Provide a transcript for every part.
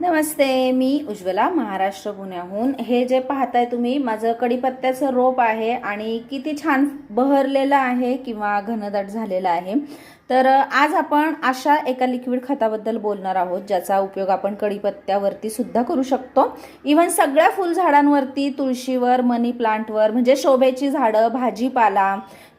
नमस्ते मी उज्ज्वला महाराष्ट्र पुण्याहून. हे जे पाहताय तुम्ही माझं कढीपत्त्याचं रोप आहे आणि किती छान बहरलेलं आहे किंवा घनदाट झालेलं आहे. तर आज आपण अशा एका लिक्विड खताबद्दल बोलणार आहोत ज्याचा उपयोग आपण कढीपत्त्यावरती सुद्धा करू शकतो. इवन सगळ्या फुलझाडांवरती तुळशीवर मनी प्लांटवर म्हणजे शोभेची झाडं भाजीपाला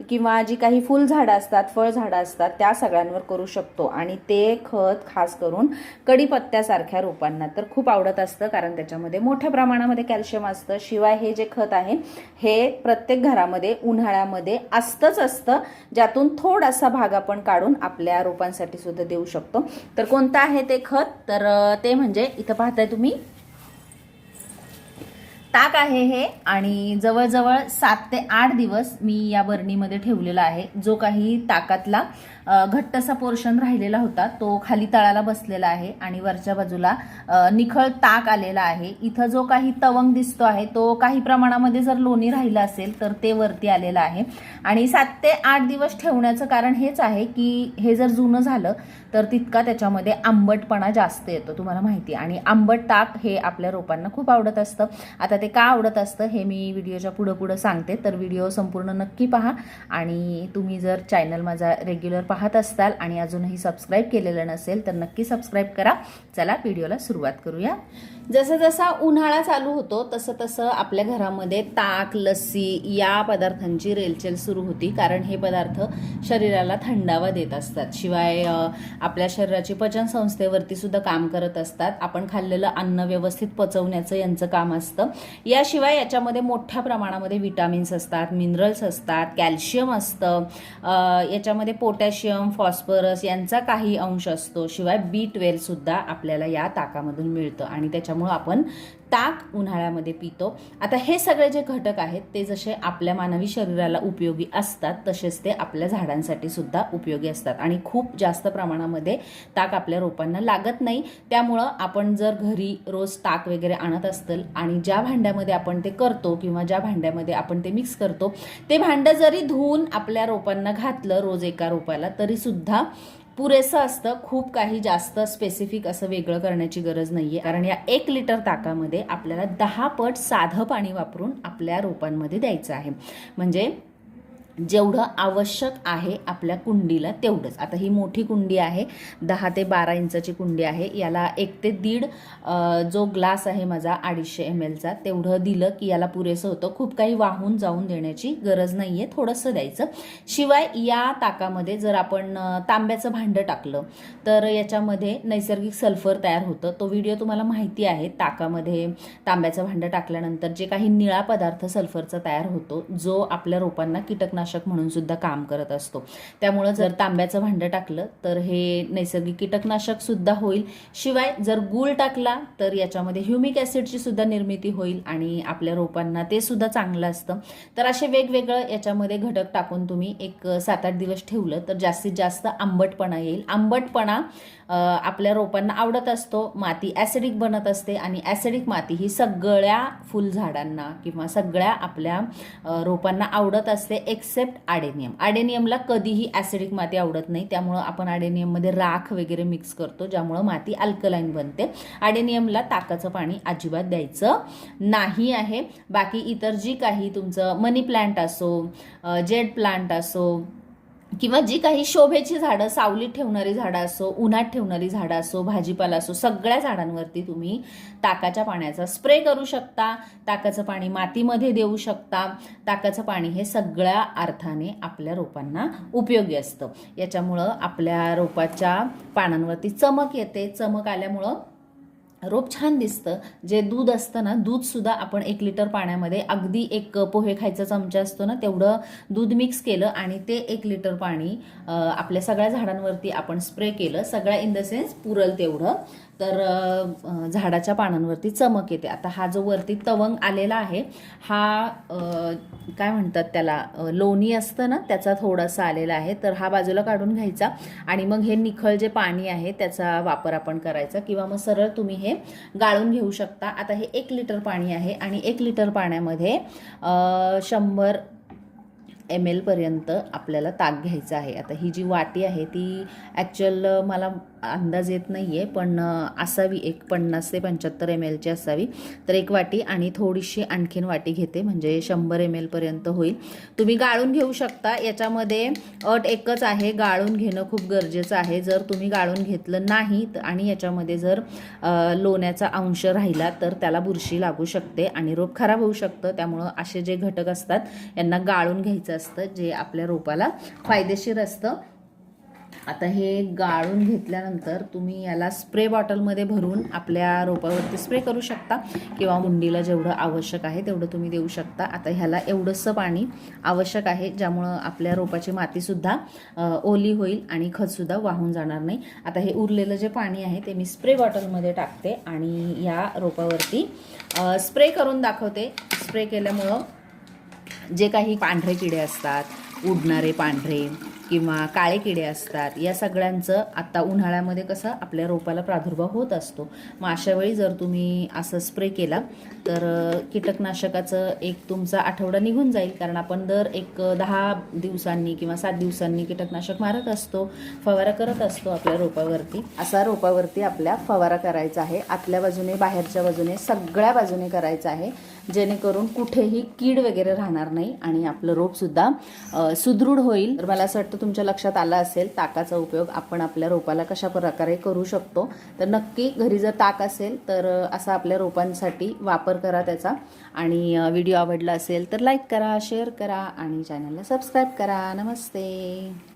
किंवा जी काही फुलझाडं असतात फळझाडं असतात त्या सगळ्यांवर करू शकतो. आणि ते खत खास करून कडीपत्त्यासारख्या रोपांना तर खूप आवडत असतं कारण त्याच्यामध्ये मोठ्या प्रमाणामध्ये कॅल्शियम असतं. शिवाय हे जे खत आहे हे प्रत्येक घरामध्ये उन्हाळ्यामध्ये असतंच असतं. ज्यातून थोडासा भाग आपण काढून आपल्या रोपांसाठी सुद्धा देऊ शकतो. तर कोणतं आहे ते खत? तर ते म्हणजे इथं पाहताय तुम्ही. ताक आहे हे आणि जवळजवळ सात ते आठ दिवस मी या बरणीमध्ये ठेवलेला आहे. जो काही ताकातला घट्टसा पोर्शन राहिलेला होता. तो खाली तळाला बसलेला आहे आणि वरच्या बाजूला निखळ ताक आलेला आहे. इथं जो काही तवंग दिसतो आहे तो काही प्रमाणामध्ये जर लोणी राहिलं असेल तर ते वरती आलेलं आहे. आणि सात ते आठ दिवस ठेवण्याचं कारण हेच आहे की हे जर जुनं झालं तर तितका त्याच्यामध्ये आंबटपणा जास्त येतो तुम्हाला माहिती आहे. आणि आंबट ताक हे आपल्या रोपांना खूप आवडत असतं. आता ते का आवडत असतं हे मी व्हिडिओच्या पुढं पुढं सांगते. तर व्हिडिओ संपूर्ण नक्की पहा. आणि तुम्ही जर चॅनल माझा रेग्युलर पाहत असताल आणि अजूनही सबस्क्राईब केलेलं नसेल तर नक्की सबस्क्राईब करा. चला व्हिडिओला सुरुवात करूया. जसं जसा उन्हाळा चालू होतो तसं तसं आपल्या घरामध्ये ताक लस्सी या पदार्थांची रेलचेल सुरू होती. कारण हे पदार्थ शरीराला थंडावा देत असतात. शिवाय आपल्या शरीराची पचन संस्थेवरती सुद्धा काम करत असतात. आपण खाल्लेलं अन्न व्यवस्थित पचवण्याचं यांचं काम असतं. याशिवाय याच्यामध्ये मोठ्या प्रमाणामध्ये विटामिन्स असतात मिनरल्स असतात कॅल्शियम असतं. याच्यामध्ये पोटॅशियम फॉस्फरस यांचा काही अंश असतो. शिवाय बी ट्वेल्व सुद्धा आपल्याला या ताकामधून मिळतं. आणि त्याच्यामुळं आपण ताक उन्हाळ्यामध्ये पितो. आता हे सगळे जे घटक आहेत ते जसे आपल्या मानवी शरीराला उपयोगी असतात तसेच ते आपल्या झाडांसाठी सुद्धा उपयोगी असतात. आणि खूप जास्त प्रमाणामध्ये ताक आपल्या रोपांना लागत नाही. त्यामुळं आपण जर घरी रोज ताक वगैरे आणत असतील आणि ज्या भांड्यामध्ये आपण ते करतो किंवा ज्या भांड्यामध्ये आपण ते मिक्स करतो ते भांडं जरी धुवून आपल्या रोपांना घातलं रोज एका रोपाला तरीसुद्धा पुरेसं असतं खूप काही जास्त स्पेसिफिक असं वेगळं करण्याची गरज नाही आहे कारण या एक लिटर ताकामध्ये आपल्याला दहा पट साधं पाणी वापरून आपल्या रोपांमध्ये द्यायचं आहे. म्हणजे जेवढं आवश्यक आहे आपल्या कुंडीला तेवढंच. आता ही मोठी कुंडी आहे दहा ते बारा इंचाची कुंडी आहे. याला एक ते दीड जो ग्लास आहे माझा अडीचशे एम एलचा तेवढं दिलं की याला पुरेसं होतं. खूप काही वाहून जाऊन देण्याची गरज नाही आहे थोडंसं द्यायचं. शिवाय या ताकामध्ये जर आपण तांब्याचं भांडं टाकलं तर याच्यामध्ये नैसर्गिक सल्फर तयार होतं. तो व्हिडिओ तुम्हाला माहिती आहे ताकामध्ये तांब्याचं भांडं टाकल्यानंतर जे काही निळा पदार्थ सल्फरचा तयार होतो जो आपल्या रोपांना कीटकनाशक म्हणून सुद्धा काम करत असतो. त्यामुळं जर तांब्याचं भांडं टाकलं तर हे नैसर्गिक कीटकनाशक सुद्धा होईल. शिवाय जर गूळ टाकला तर याच्यामध्ये ह्युमिक ॲसिडची सुद्धा निर्मिती होईल आणि आपल्या रोपांना ते सुद्धा चांगलं असतं. तर असे वेगवेगळं याच्यामध्ये घटक टाकून तुम्ही एक सात आठ दिवस ठेवलं तर जास्तीत जास्त आंबटपणा येईल. आंबटपणा आपल्या रोपांना आवडत असतो. माती ॲसिडिक बनत असते आणि ॲसिडिक माती ही सगळ्या फुलझाडांना किंवा सगळ्या आपल्या रोपांना आवडत असते. एक्सेप्ट आडेनियम आडेनियमला कधीही ॲसिडिक माती आवडत नाही त्यामुळं आपण आडेनियममध्ये राख वगैरे मिक्स करतो ज्यामुळं माती अल्कलाईन बनते. आडेनियमला ताकाचं पाणी अजिबात द्यायचं नाही आहे. बाकी इतर जी काही तुमचं मनी प्लांट असो जेड प्लांट असो किंवा जी काही शोभेची झाडं सावलीत ठेवणारी झाडं असो उन्हात ठेवणारी झाडं असो भाजीपाला असो सगळ्या झाडांवरती तुम्ही ताकाच्या पाण्याचा स्प्रे करू शकता. ताकाचं पाणी मातीमध्ये देऊ शकता. ताकाचं पाणी हे सगळ्या अर्थाने आपल्या रोपांना उपयोगी असतं. याच्यामुळं आपल्या रोपाच्या पानांवरती चमक येते. चमक आल्यामुळं रोप छान दिसतं. जे दूध असतं ना दूधसुद्धा आपण एक लिटर पाण्यामध्ये अगदी एक पोहे खायचा चमचा असतो ना तेवढं दूध मिक्स केलं आणि ते एक लिटर पाणी आपल्या सगळ्या झाडांवरती आपण स्प्रे केलं. सगळ्या इन द सेन्स पुरल तेवढं. तर झाडाच्या पानांवरती चमक येते. आता हा जो वरती तवंग आलेला आहे हा काय म्हणतात त्याला लोणी असतं ना त्याचा थोडासा आलेला आहे. तर हा बाजूला काढून घ्यायचा आणि मग हे निखळ जे पाणी आहे त्याचा वापर आपण करायचा किंवा मग सरळ तुम्ही हे गाळून घेऊ शकता. आता हे एक लिटर पाणी आहे आणि एक लिटर पाण्यामध्ये शंभर एम एलपर्यंत आपल्याला ताक घ्यायचं आहे. आता ही जी वाटी आहे ती ॲक्च्युअल मला अंदाज येत नाही आहे पण असावी एक पन्नास ते पंच्याहत्तर एम एलची असावी. तर एक वाटी आणि थोडीशी आणखीन वाटी घेते म्हणजे शंभर एम एलपर्यंत होईल. तुम्ही गाळून घेऊ शकता. याच्यामध्ये अट एकच आहे. गाळून घेणं खूप गरजेचं आहे. जर तुम्ही गाळून घेतलं नाही आणि याच्यामध्ये जर लोण्याचा अंश राहिला तर त्याला बुरशी लागू शकते आणि रोप खराब होऊ शकतं. त्यामुळं असे जे घटक असतात यांना गाळून घ्यायचं असतं जे आपल्या रोपाला फायदेशीर असतं. आता हे गाळून घेतल्यानंतर तुम्ही याला स्प्रे बॉटलमध्ये भरून आपल्या रोपावरती स्प्रे करू शकता किंवा मुंडीला जेवढं आवश्यक आहे तेवढं तुम्ही देऊ शकता. आता ह्याला एवढंसं पाणी आवश्यक आहे ज्यामुळं आपल्या रोपाची मातीसुद्धा ओली होईल आणि खतसुद्धा वाहून जाणार नाही. आता हे उरलेलं जे पाणी आहे ते मी स्प्रे बॉटलमध्ये टाकते आणि या रोपावरती स्प्रे करून दाखवते. स्प्रे केल्यामुळं जे काही पांढरे किडे असतात उडणारे पांढरे किंवा काळे किडे असतात या सगळ्यांचं आता उन्हाळ्यामध्ये कसं आपल्या रोपाला प्रादुर्भाव होत असतो. मग अशा वेळी जर तुम्ही असं स्प्रे केला तर कीटकनाशकाचं एक तुमचा आठवडा निघून जाईल. कारण आपण दर एक दहा दिवसांनी किंवा सात दिवसांनी कीटकनाशक मारत असतो फवारा करत असतो आपल्या रोपावरती. असा रोपावरती आपल्या फवारा करायचा आहे. आतल्या बाजूने बाहेरच्या बाजूने सगळ्या बाजूने करायचा आहे. जेणेकरून कुठेही कीड वगैरे राहणार नाही आणि आपलं रोपसुद्धा सुदृढ होईल. तर मला असं वाटतं तुमच्या लक्षात आलं असेल ताकाचा उपयोग आपण आपल्या रोपाला कशा प्रकारे करू शकतो. तर नक्की घरी जर ताक असेल तर असा आपल्या रोपांसाठी वापर करा त्याचा. आणि व्हिडिओ आवडला असेल तर लाईक करा शेअर करा आणि चॅनलला सबस्क्राईब करा. नमस्ते.